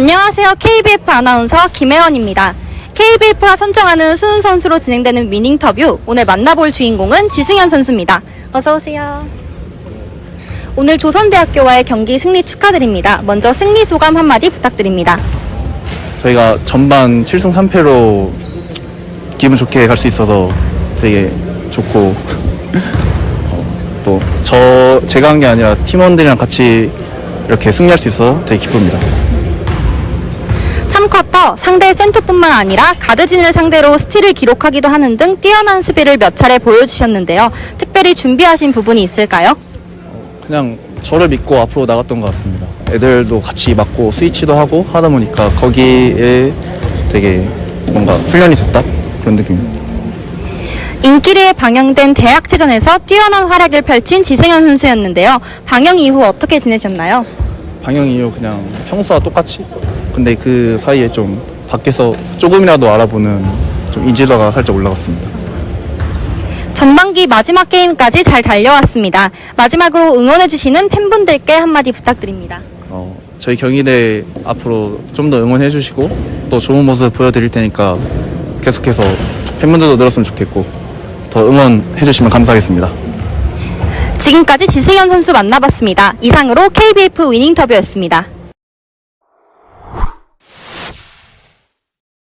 안녕하세요. KBF 아나운서 김혜원입니다. KBF가 선정하는 수훈 선수로 진행되는 위닝터뷰. 오늘 만나볼 주인공은 지승현 선수입니다. 어서 오세요. 오늘 조선대학교와의 경기 승리 축하드립니다. 먼저 승리 소감 한마디 부탁드립니다. 저희가 전반 7승 3패로 기분 좋게 갈 수 있어서 되게 좋고 또저 제가 한 게 아니라 팀원들이랑 같이 이렇게 승리할 수 있어서 되게 기쁩니다. 3쿼터 상대 센터뿐만 아니라 가드진을 상대로 스틸을 기록하기도 하는 등 뛰어난 수비를 몇 차례 보여주셨는데요. 특별히 준비하신 부분이 있을까요? 그냥 저를 믿고 앞으로 나갔던 것 같습니다. 애들도 같이 맞고 스위치도 하고 하다 보니까 거기에 되게 뭔가 훈련이 됐다 그런 느낌입니다. 인기리에 방영된 대학체전에서 뛰어난 활약을 펼친 지승현 선수였는데요. 방영 이후 어떻게 지내셨나요? 방영 이후 그냥 평소와 똑같이 근데 그 사이에 좀 밖에서 조금이라도 알아보는 좀 인지도가 살짝 올라갔습니다. 전반기 마지막 게임까지 잘 달려왔습니다. 마지막으로 응원해주시는 팬분들께 한마디 부탁드립니다. 어, 저희 경희대 앞으로 좀 더 응원해 주시고 또 좋은 모습 보여드릴 테니까 계속해서 팬분들도 늘었으면 좋겠고 더 응원해 주시면 감사하겠습니다. 지금까지 지승현 선수 만나봤습니다. 이상으로 KBF 위닝터뷰였습니다.